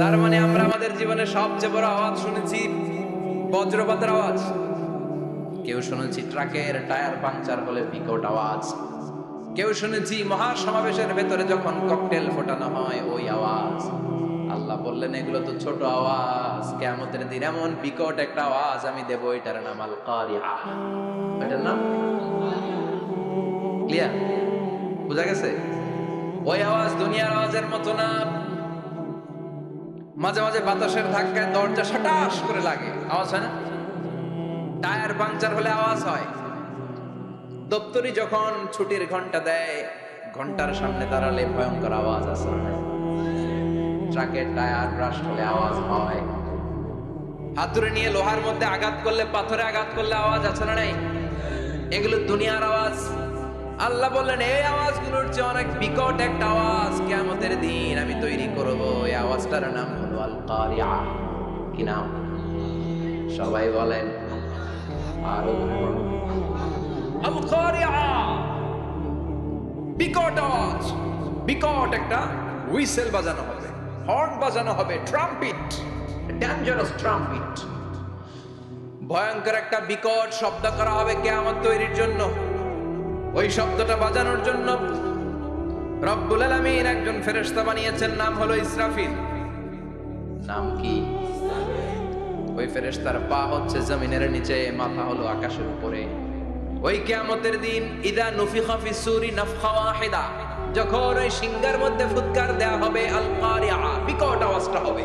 তার মানে আমরা আমাদের জীবনে সবচেয়ে বড় আওয়াজ শুনেছি, বজ্রপাতের আওয়াজ। কেউ শুনেছি ট্রাকের টায়ার পাংচার হলে বিকট আওয়াজ। কেউ শুনেছি মহাসমাবেশের ভেতরে যখন ককটেল ফোটানো হয়, ওই আওয়াজ। আল্লাহ বললেন, এগুলো তো ছোট আওয়াজ। কেমতের দিন এমন বিকট একটা আওয়াজ আমি দেবো, এটার নাম আল কারিয়া এটার নাম? ক্লিয়ার বুঝা গেছে? ওই আওয়াজ দুনিয়ার আওয়াজের মতো না। মাঝে মাঝে বাতাসের ধাক্কায় দরজা সটাস করে লাগে। আওয়াজ হয় না? টায়ার পাংচার হলে আওয়াজ হয়। দপ্তরি যখন ছুটির ঘণ্টা দেয়, ঘণ্টার সামনে দাঁড়ালে ভয়ঙ্কর আওয়াজ আসে। ট্রাকের টায়ার ব্রাশ হলে আওয়াজ হয়। হাতুড়ে নিয়ে লোহার মধ্যে আঘাত করলে, পাথরে আঘাত করলে আওয়াজ আছে না নাই? এগুলো দুনিয়ার আওয়াজ। আল্লাহ বললেন, এই আওয়াজগুলোর চেয়ে অনেক বিকট একটা আওয়াজ কিয়ামতের দিন আমি তৈরি করব। আওয়াজটার নাম হলো আল কারিয়া কি নাম? সবাই বলেন। আরও আল কারিয়া বিকট আওয়াজ। বিকট একটা হুইসেল বাজানো হবে। হর্ন বাজানো হবে। ট্রাম্পিট। Dangerous trumpet. ভয়ঙ্কর একটা বিকট শব্দ করা হবে কেয়ামত তৈরির জন্য। ওই শব্দটা বাজানোর জন্য রব্বুল আলামিন একজন ফেরেশতা বানিয়েছেন, নাম হলো ইসরাফিল। নাম কি? ওই ফেরেশতার পা হচ্ছে জমিনের নিচে, মাথা হলো আকাশের উপরে। ওই কিয়ামতের দিন, ইদা নুফিখা ফি সূরি নাফখা ওয়াহিদা, যখন ওই সিংহার মধ্যে ফুৎকার দেয়া হবে আল কারিয়া বিকট আওয়াজটা হবে।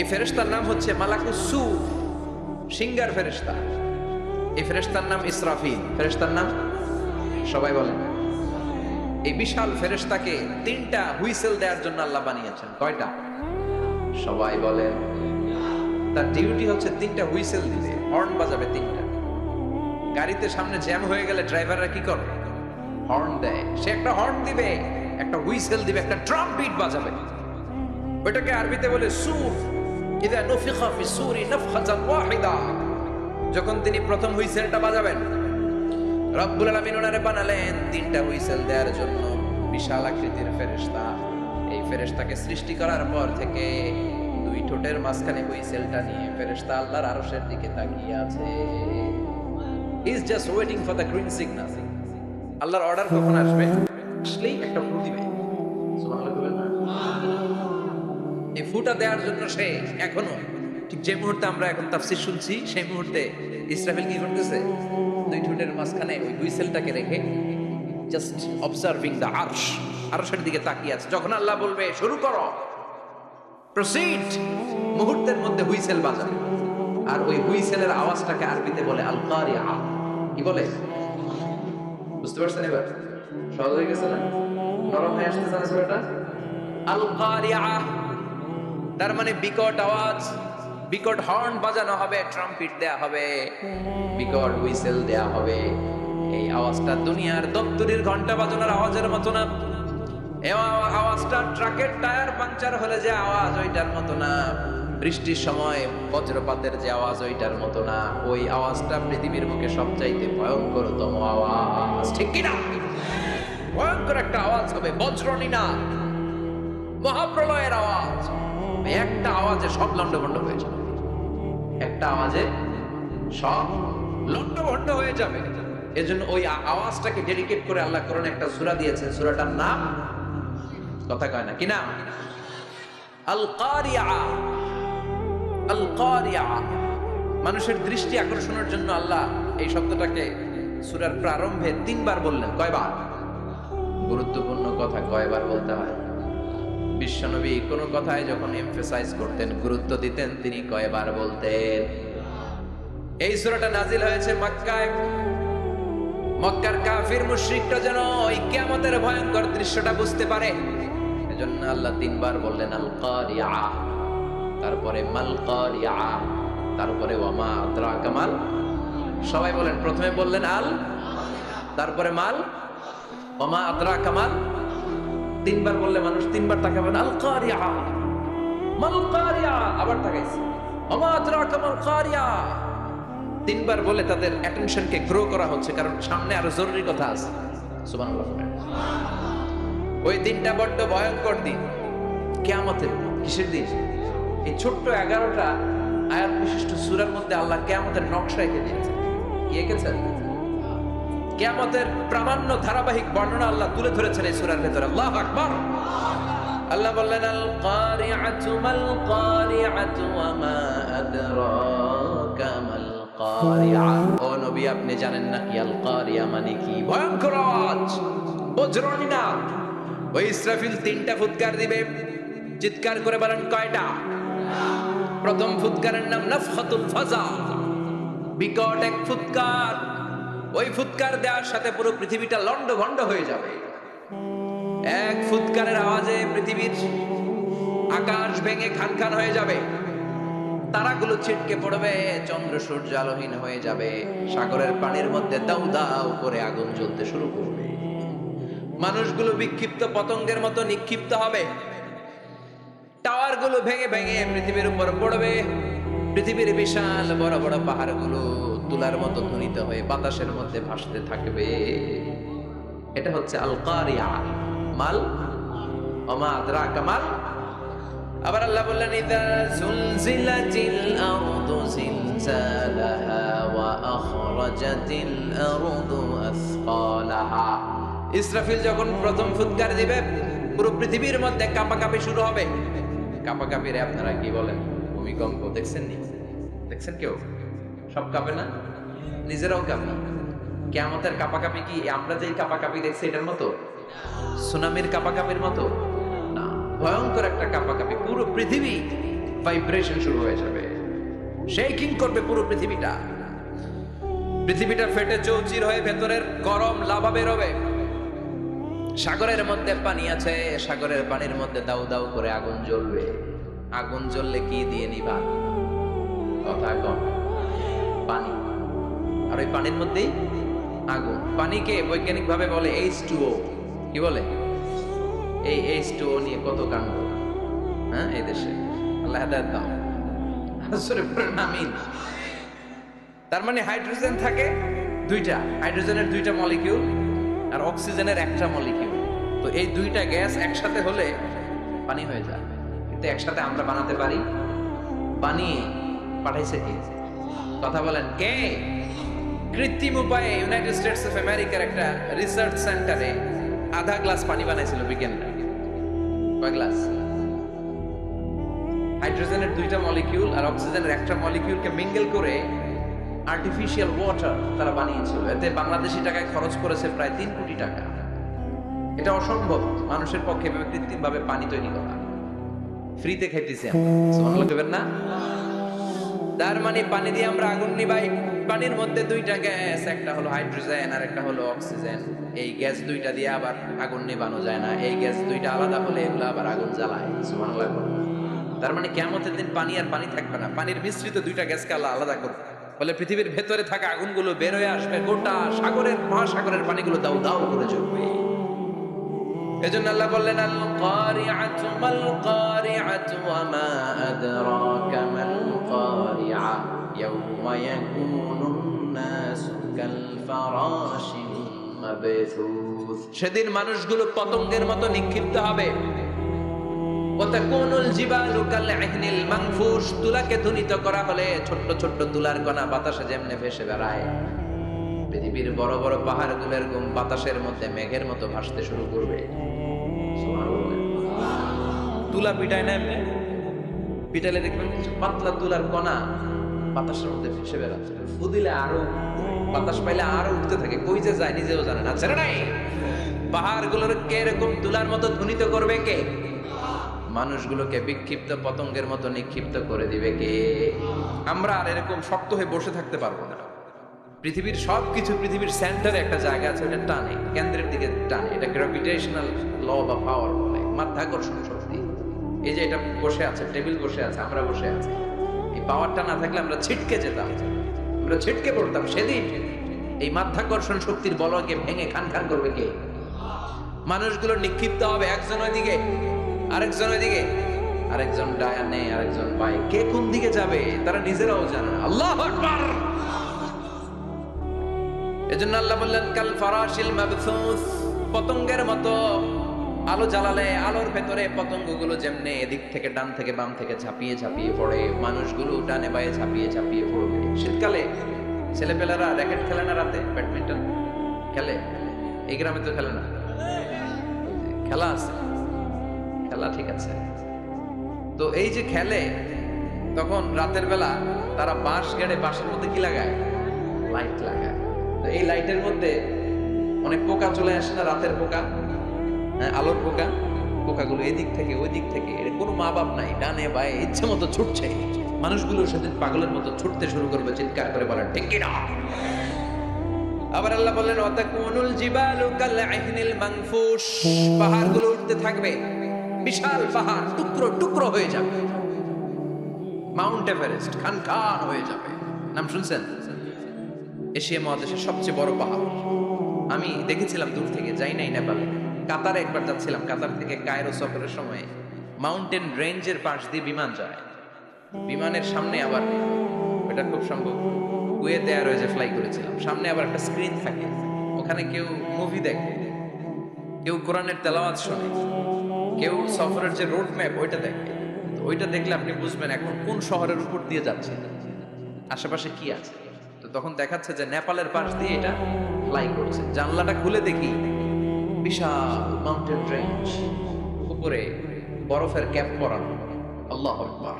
এই ফেরেশতার নাম হচ্ছে মালাকুস সুর সিঙ্গার ফেরেশতা। এই ফেরেশতার নাম ইসরাফিল। ফেরেশতার নাম? সবাই বলেন। এই বিশাল ফেরেশতাকে তিনটা হুইসেল দেওয়ার জন্য আল্লাহ বানিয়েছেন। কয়টা? সবাই বলেন তার ডিউটি হচ্ছে তিনটা হুইসেল দিবে হর্ন বাজাবে তিনটা। গাড়িতে সামনে জ্যাম হয়ে গেলে ড্রাইভাররা কি করে হর্ন দেয়। সে একটা হর্ন দিবে, একটা হুইসেল দিবে, একটা ড্রাম বিট বাজাবে। ওইটাকে আরবিতে বলে সুর। ইদা নুফিখা ফি সুরি নাফখাতান ওয়াহিদা। যখন তিনি প্রথম হুইসেলটা বাজাবেন রব্বুল আলামিন ওনারে বানালেন তিনটা হুইসেল দেওয়ার জন্য বিশাল আকৃতির ফেরেশতা। এই ফেরেশতাকে সৃষ্টি করার পর থেকে দুই ঠোঁটের মাঝখানে হুইসেলটা নিয়ে ফেরেশতা আল্লাহর আরশের দিকে তাকিয়ে আছে। Is just waiting for the green signal আল্লাহর অর্ডার কখন আসবে? আসলেই একটা ফু দিবে? এই ফুটা দেওয়ার জন্য সে এখনও, ঠিক যে মুহূর্তে আমরা এখন তাফসির শুনছি, সেই মুহূর্তে ইসরাফিল কি করতেছে দুই ঠোঁটের মাঝখানে ওই হুইসেলটাকে রেখে জাস্ট অবজার্ভিং দ্য আরশ আরশের দিকে তাকিয়ে আছে। যখন আল্লাহ বলবে, শুরু করো প্রসিড মুহূর্তের মধ্যে হুইসেল বাজাবে আর ওই হুইসেলের আওয়াজটাকে আরবিতে বলে আল কারিয়া কি বলে? বুঝতে পারছেন এবার? সহজ হয়ে গেছে না? নরম হয়ে আসতেছে না আল কারিয়া তার মানে বিকট আওয়াজ। বিকট হর্ন বাজানো হবে ট্রাম্পিট দেয়া হবে, বিকট হুইসেল দেয়া হবে। এই আওয়াজটা দুনিয়ার দপ্তরির ঘণ্টা বাজানোর আওয়াজের মতো না। আওয়া- আওয়াজটা ট্রাকের টায়ার হলে যে আওয়াজ, ওইটার মতো না। বৃষ্টির সময় বজ্রপাতের যে আওয়াজ, ওইটার মতো না। ওই আওয়াজটা পৃথিবীর সবচাইতে ভয়ঙ্করতম আওয়াজ। ঠিক কিনা ভয়ঙ্কর একটা আওয়াজ হবে বজ্রনী না মহাপ্রলয়ের আওয়াজ। একটা আওয়াজে সব লন্ডভন্ড একটা আওয়াজে সব লন্ডভন্ড হয়ে যাবে। এজন্য ওই আওয়াজটাকে ডেডিকেট করে আল্লাহ কোরআনে একটা সূরা দিয়েছেন। সূরাটার নাম কথা কয় না, কি কারিয়া আল কারিয়া মানুষের দৃষ্টি আকর্ষণের জন্য আল্লাহ এই শব্দটাকে সূরার প্রারম্ভে তিনবার বললেন। কয়বার? গুরুত্বপূর্ণ কথা কয়বার বলতে হয়? বিশ্বনবী কোনো কথায় যখন এমফেসাইজ করতেন, গুরুত্ব দিতেন, তিনি কয়বার বলতেন, এই সূরাটা নাজিল হয়েছে মক্কায়। মক্কার কাফির, মুশরিকরা যেন ওই কিয়ামতের ভয়ঙ্কর দৃশ্যটা বুঝতে পারে। এজন্য আল্লাহ তিনবার বললেন আল কারিয়া তারপরে মাল কারিয়া তারপরে, ওয়ামা আদরাকা মাল। সবাই বলেন, প্রথমে বললেন, আল। তারপরে, মাল। ওমা আদরা কামাল তিনবার বললে মানুষ, তিনবার তাকাবেন, আল কারিয়া। মাল কারিয়া, আবার তাকাইছে। ওমা আদরা কামাল কারিয়া। তিনবার বলে তাদের অ্যাটেনশনকে গ্রো করা হচ্ছে, কারণ সামনে আরও জরুরি কথা আছে। সুবহানাল্লাহ ওই দিনটা বড্ড ভয়ঙ্কর দিন। কেয়ামতের কিসের দিন? এই ছোট্ট এগারোটা আয়াত বিশিষ্ট সুরার মধ্যে আল্লাহ কেয়ামতের নকশা এঁকে দিয়েছেন। কি এঁকেছেন? কেয়ামতের প্রামাণ্য ধারাবাহিক বর্ণনা আল্লাহ তুলে ধরেছেন এই সুরার ভেতরে। আল্লাহ আকবার। আল্লাহ বললেন আল কারিআতু মাল কারিআতু ওয়া মা আদরাকা মাল কারিআ ও নবী, আপনি জানেন না কি আল কারিয়া মানে কি? ভয়ঙ্কর আওয়াজ। বজ্রনীনাদ ওই ইসরাফিল তিনটা ফুৎকার দিবে। চিৎকার করে বলেন, কয়টা? প্রথম ফুৎকারের নাম নাফখাতুল ফাজা। বিকট এক ফুৎকার। ওই ফুৎকার দেওয়ার সাথে পুরো পৃথিবীটা লন্ড ভন্ড হয়ে যাবে। এক ফুৎকারের আওয়াজে পৃথিবীর আকাশ ভেঙে খান খান হয়ে যাবে। তারাগুলো ছিটকে পড়বে, চন্দ্র সূর্য আলোহীন হয়ে যাবে। সাগরের পানির মধ্যে দাউ দাউ করে আগুন জ্বলতে শুরু করবে। মানুষগুলো বিক্ষিপ্ত পতঙ্গের মতো নিক্ষিপ্ত হবে। টাওয়ারগুলো ভেঙে ভেঙে পৃথিবীর উপর পড়বে। পৃথিবীর বিশাল বড় বড় পাহাড়গুলো তুলার মতো ধ্বনিত হয়ে বাতাসের মধ্যে ভাসতে থাকবে। এটা হচ্ছে আলকারিয়া। মাল? ওমা আদরাকা মাল? আবার আল্লাহ বললেন, ইদা জিলজালাহা ওয়া আখরাজাতিল আরদু ইসরাফিল যখন প্রথম ফুৎকার দিবে, পুরো পৃথিবীর মধ্যে কাঁপাকাঁপি শুরু হবে। কাঁপাকাঁপিরে আপনারা কি বলেন? ভূমিকম্প দেখছেন নি দেখছেন কেউ? সব কাঁপে না? নিজেরাও কাঁপে। কেমতের কাঁপাকাঁপি কি? আমরা যেই কাঁপাকাঁপি দেখছি, এটার মতো? সুনামির কাঁপাকাঁপির মতো? না। ভয়ঙ্কর একটা কাঁপাকাঁপি। পুরো পৃথিবী ভাইব্রেশন শুরু হয়ে যাবে। শেকিং করবে পুরো পৃথিবীটা? পৃথিবীটা ফেটে চৌচির হয়ে ভেতরের গরম লাভা বেরোবে সাগরের মধ্যে পানি আছে, সাগরের পানির মধ্যে দাউ দাউ করে আগুন জ্বলবে। আগুন জ্বললে কি দিয়ে নিবা? কথা কম। পানি। আর ওই পানির মধ্যেই আগুন। পানিকে বৈজ্ঞানিক ভাবে বলে এইচ টু কি বলে? এই এইচ টু নিয়ে কত কাণ্ড। হ্যাঁ এই দেশে। আল্লাহ দাও। তার মানে হাইড্রোজেন থাকে দুইটা। হাইড্রোজেনের দুইটা মলিকিউল আর অক্সিজেনের একটা মলিকিউল। তো এই দুইটা গ্যাস একসাথে হলে পানি হয়ে যায়। কিন্তু একসাথে আমরা বানাতে পারি? বানিয়ে পাঠাইছে কে? কথা বলেন, কে? কৃত্রিম উপায়ে ইউনাইটেড স্টেটস অফ আমেরিকার একটা রিসার্চ সেন্টারে আধা গ্লাস পানি বানাইছিল বিজ্ঞানীরা। গ্লাস হাইড্রোজেনের দুইটা মলিকিউল আর অক্সিজেনের একটা মলিকিউলকে মিঙ্গেল করে আর্টিফিশিয়াল ওয়াটার তারা বানিয়েছিল। এতে বাংলাদেশি টাকায় খরচ করেছে প্রায় তিন কোটি টাকা। এটা অসম্ভব। মানুষের পক্ষে কৃত্রিম ভাবে পানি তৈরি করা। ফ্রিতে আমরা না? তার মানে পানি দিয়ে আমরা আগুন নিবাই। পানির মধ্যে দুইটা গ্যাস, একটা হলো হাইড্রোজেন আর একটা হলো অক্সিজেন। এই গ্যাস দুইটা দিয়ে আবার আগুন নিবানো যায় না। এই গ্যাস দুইটা আলাদা হলে এগুলো আবার আগুন জ্বালায়। সুবহানাল্লাহ তার মানে কেমতের দিন পানি আর পানি থাকবে না। পানির মিশ্রিত দুইটা গ্যাসকে আল্লাহ আলাদা করবে বলে পৃথিবীর ভেতরে থাকা আগুনগুলো বের হয়ে আসবে। গোটা সাগরের মহাসাগরের পানিগুলো দাও দাও করে জ্বলবে। এজন্য আল্লাহ বললেন আল কারিআতু মাল কারিআতু ওয়া মা আদরাকা মাল কারিআ ইয়াওমা ইয়াকুনুন নাসু কাল ফারাশিল মাবথুস. সেদিন মানুষগুলো পতঙ্গের মতো নিক্ষিপ্ত হবে। ওয়াতাকুনুল জিবালু কাল ইহনিল মানফুশ তুলাকে ধ্বনিত করা হলে ছোট্ট ছোট্ট তুলার কণা বাতাসে যেমনে ভেসে বেড়ায়। পৃথিবীর বড় বড় পাহাড়গুলো এরকম বাতাসের মধ্যে মেঘের মতো ভাসতে শুরু করবে। তুলা পিটায় না পিটালে দেখবেন কিছু পাতলা তুলার কণা বাতাসের মধ্যে ভেসে বেড়াচ্ছে। ফু দিলে আরও বাতাস পাইলে আরও উঠতে থাকে, কই যে যায় নিজেও জানে না। ছেড়ে নাই? পাহাড়গুলোর কে এরকম তুলার মতো ধ্বনিত করবে কে? মানুষগুলোকে বিক্ষিপ্ত পতঙ্গের মতো নিক্ষিপ্ত করে দিবে কে? আমরা আর এরকম শক্ত হয়ে বসে থাকতে পারব না। পৃথিবীর সব কিছু পৃথিবীর সেন্টারে একটা জায়গা আছে ওটা টানে, কেন্দ্রের দিকে টানে। এটা গ্র্যাভিটেশনাল ল বা পাওয়ার বলে, মাধ্যাকর্ষণ শক্তি। এই যে এটা বসে আছে টেবিল বসে আছে, আমরা বসে আছি। এই পাওয়ারটা না থাকলে আমরা ছিটকে যেতাম। আমরা ছিটকে পড়তাম সেদিন। এই মাধ্যাকর্ষণ শক্তির বলকে ভেঙে খান খান করবে কে? মানুষগুলো নিক্ষিপ্ত হবে একজন ওইদিকে, আরেকজন ওইদিকে। আরেকজন ডায়ানে, আরেকজন বাই কে কোন দিকে যাবে, তারা নিজেরাও জানে আল্লাহ আকবার! এজন্য আল্লাহ বললেন, কাল ফারাশিল মাবথুস পতঙ্গের মতো আলো জ্বালালে, আলোর ভেতরে পতঙ্গগুলো যেমনে এদিক থেকে ডান থেকে বাম থেকে ঝাঁপিয়ে ঝাঁপিয়ে পড়ে, মানুষগুলো ডানে বায়ে ঝাঁপিয়ে ঝাঁপিয়ে পড়বে। শীতকালে ছেলেপেলারা র্যাকেট খেলে না রাতে? ব্যাডমিন্টন খেলে? এই গ্রামে তো খেলে না। খেলা আছে। খেলা ঠিক আছে। তো এই যে খেলে, তখন রাতের বেলা তারা বাঁশ গেড়ে বাঁশের মধ্যে কি লাগায়? লাইট লাগায়। এই লাইটের মধ্যে অনেক পোকা চলে আসে না, রাতের পোকা? হ্যাঁ আলোর পোকা? পোকাগুলো এদিক থেকে ওই দিক থেকে, এর কোনো মা বাপ নাই, ডানে বায়ে, ইচ্ছে মতো ছুটছে। মানুষগুলো সেদিন পাগলের মতো ছুটতে শুরু করবে, চিৎকার করে বলেন ঠিক কিনা? আবার আল্লাহ বললেন, ওয়াতাকুনুল জিবালু কাল আহিনিল মানফুশ পাহাড়গুলো উঠতে থাকবে। বিশাল পাহাড়, টুকরো টুকরো হয়ে যাবে। মাউন্ট এভারেস্ট খান খান হয়ে যাবে। নাম শুনছেন? এশিয়া মহাদেশের সবচেয়ে বড় পাহাড়। আমি দেখেছিলাম দূর থেকে, যাই নাই নেপালে। কাতারে একবার যাচ্ছিলাম, কাতার থেকে কায়রো সফরের সময়। মাউন্টেন রেঞ্জের পাশ দিয়ে বিমান যায়। বিমানের সামনে আবার এটা খুব সম্ভব। কুয়েতে এয়ারওয়েজে ফ্লাই করেছিলাম। সামনে আবার একটা স্ক্রিন থাকে। ওখানে কেউ মুভি দেখে। কেউ কোরআনের তেলাওয়াত শোনে। কেউ সফরের যে রোড ম্যাপ ওইটা দেখে। ওইটা দেখলে আপনি বুঝবেন এখন কোন শহরের উপর দিয়ে যাচ্ছে। আশেপাশে কি আছে? তো তখন দেখাচ্ছে যে নেপালের পাশ দিয়ে এটা ফ্লাই করছে। জানলাটা খুলে দেখি বিশাল মাউন্টেন রেঞ্জ উপরে বরফের ক্যাপ পরানো। আল্লাহ আকবার।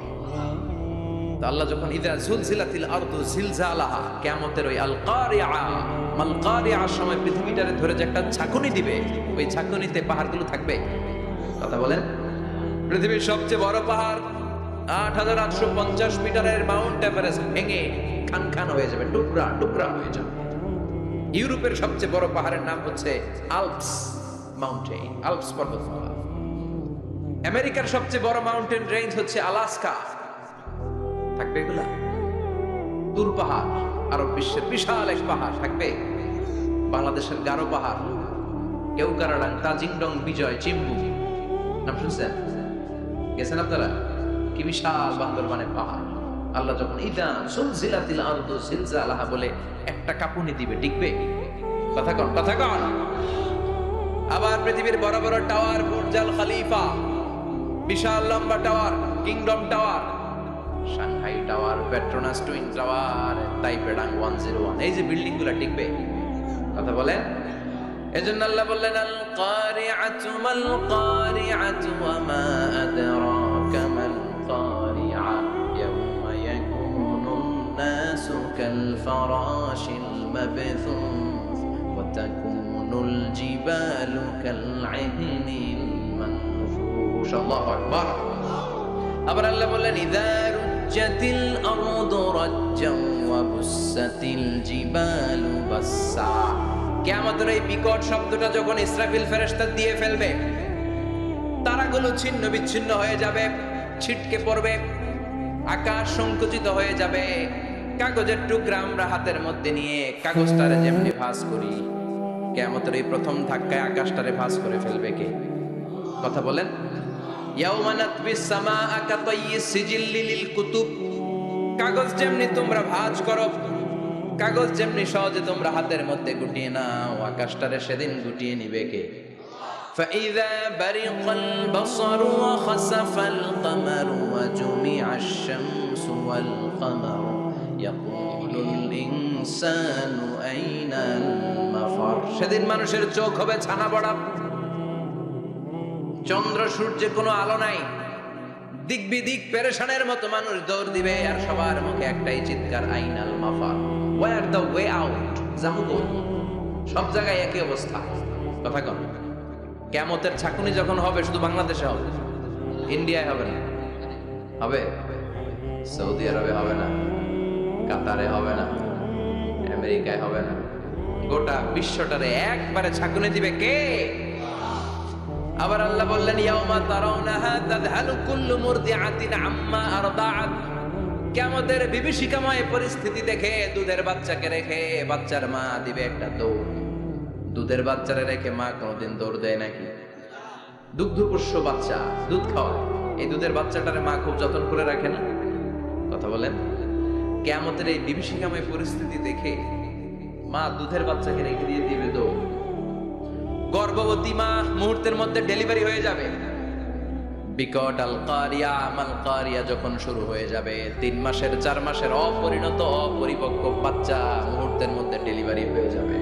আল্লাহ যখন, ইদা জুলজিলাতিল আরদু জিলজালাহা কিয়ামতের ওই আল কারিআ মাল কারিআর সময় পৃথিবীটারে ধরে যে একটা ঝাঁকুনি দিবে, ওই ঝাঁকুনিতে পাহাড়গুলো থাকবে। কথা বলেন। পৃথিবীর সবচেয়ে বড় পাহাড়, আট হাজার আটশো পঞ্চাশ মিটারের মাউন্ট এভারেস্ট ভেঙে খান হয়ে যাবে টুকরা টুকরা হয়ে যাবে। ইউরোপের সবচেয়ে বড় পাহাড়ের নাম হচ্ছে আলপস মাউন্টেন আলপস পর্বতমালা। আমেরিকার সবচেয়ে বড় মাউন্টেন রেঞ্জ হচ্ছে আলাস্কা। থাকবে এগুলা? দূর পাহাড়, আরব বিশ্বের বিশাল এক পাহাড় থাকবে। বাংলাদেশের গারো পাহাড়। কেউকারাডাং তাজিংডং বিজয়, চিম্বু। নাম শুনছেন? গেছেন আপনারা? কি বিশাল বান্দরবানের পাহাড়। আল্লাহ যখন ইদা সুলজিলাতিল আরদু জিলজালাহা বলে, একটা কাপুনি দিবে, টিকবে? কথা কন কথা কন আবার পৃথিবীর বড় বড় টাওয়ার বুর্জাল খালিফা, বিশাল লম্বা tower, Kingdom Tower, Shanghai Tower, Petronas Twin Tower তাইপেডাং one zero one, এই যে বিল্ডিংগুলা টিকবে। কথা বলেন? এজন্য আল্লাহ বললেন আল কারিআতু মাল কারিআতু ওয়া মা তাকুনুল জিবালু কাল ইহনিল মানফুশ আল্লাহু আকবার আবার আল্লাহ বললেন ইদা রুজ্জাতিল আরদু রাজ্জান ওয়া বুসাতিল জিবালু বাসসা কিয়ামতের এই বিকট শব্দটা যখন ইসরাফিল ফেরেশতা দিয়ে ফেলবে, তারাগুলো ছিন্ন বিচ্ছিন্ন হয়ে যাবে, ছিটকে পড়বে, আকাশ সংকুচিত হয়ে যাবে। কাগজের টুকরা আমরা হাতের মধ্যে নিয়ে কাগজটারে যেমনি ভাঁজ করি কেয়ামতের এই প্রথম ধাক্কায় আকাশটারে ভাঁজ করে ফেলবে কে কথা বলেন ইয়াউমা নাতবিস সামাআ কাতাইয়িস সিজিল্লি লিল কুতুব কাগজ যেমনি তোমরা ভাঁজ করো কাগজ যেমনি সহজে তোমরা হাতের মধ্যে গুটিয়ে নাও আকাশটারে সেদিন গুটিয়ে নিবে কে فإذا برق البصر وخسف القمر وجمع الشمس والقمر يقول ইনসানু আইনাল মাফার। সেদিন মানুষের চোখ হবে ছানা বড়া চন্দ্র সূর্যে কোনো আলো নাই। দিক বিদিক পেরেশানের মতো মানুষ দৌড় দিবে আর সবার মুখে একটাই চিৎকার, আইনাল মাফার। ওয়ার দ্য ওয়ে আউট জামুগো সব জায়গায় একই অবস্থা। কথা কম কেমতের ছাকুনি যখন হবে, শুধু বাংলাদেশে হবে? ইন্ডিয়ায় হবে না? হবে? সৌদি আরবে হবে না? কাতারে হবে না? আমেরিকায় হবে না। গোটা বিশ্বটারে একবারে ছাকুনি দিবে কে? আবার আল্লাহ বললেন, ইয়াউমা তারাউনাহা তাযহালু কুল্লু মুরদিআতিন আম্মা আরদাআত। কিয়ামতের বিভীষিকাময় পরিস্থিতি দেখে দুধের বাচ্চাকে রেখে বাচ্চার মা দিবে একটা দৌড়। দুধের বাচ্চারে রেখে মা কোনোদিন দৌড় দেয় নাকি? দুগ্ধপোষ্য বাচ্চা, দুধ খাওয়ায়। এই দুধের বাচ্চাটারে মা খুব যত্ন করে রাখে না? কথা বলেন। কেয়ামতের এই বিভীষিকাময় পরিস্থিতি দেখে মা দুধের বাচ্চাকে রেখে দিয়ে দিবে দৌড় গর্ভবতী মা মুহূর্তের মধ্যে ডেলিভারি হয়ে যাবে। বিকট আল কারিয়া, আমাল কারিয়া যখন শুরু হয়ে যাবে, তিন মাসের, চার মাসের অপরিণত, অপরিপক্ক বাচ্চা মুহূর্তের মধ্যে ডেলিভারি হয়ে যাবে।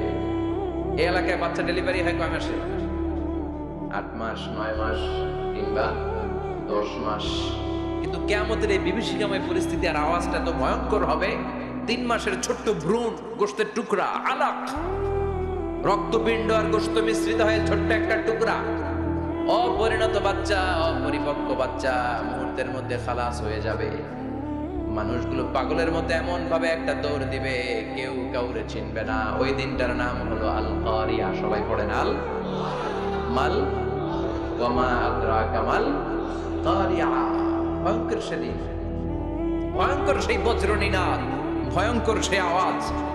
এই এলাকায় বাচ্চা ডেলিভারি হয় কয় মাসে? আট মাস, নয় মাস কিংবা দশ মাস। কিন্তু কেমতের এই বিভীষিকাময় পরিস্থিতি আর আওয়াজটা তো ভয়ঙ্কর হবে। তিন মাসের ছোট্ট ভ্রূণ গোষ্ঠের টুকরা, আলাক। রক্তপিণ্ড আর গোস্ত মিশ্রিত হয়ে ছোট্ট একটা টুকরা। অপরিণত বাচ্চা, অপরিপক্ক বাচ্চা মুহূর্তের মধ্যে খালাস হয়ে যাবে। মানুষগুলো পাগলের মধ্যে এমন ভাবে একটা দৌড় দিবে, কেউ কাউরে চিনবে না। ওই দিনটার নাম হলো আল কারিয়া সবাই পড়েন, আল? মাল? ওয়ামা আদরাকা মাল? কারিয়া। ভয়ঙ্কর সেদিন। ভয়ঙ্কর সেই বজ্রনীনাদ ভয়ঙ্কর সেই আওয়াজ।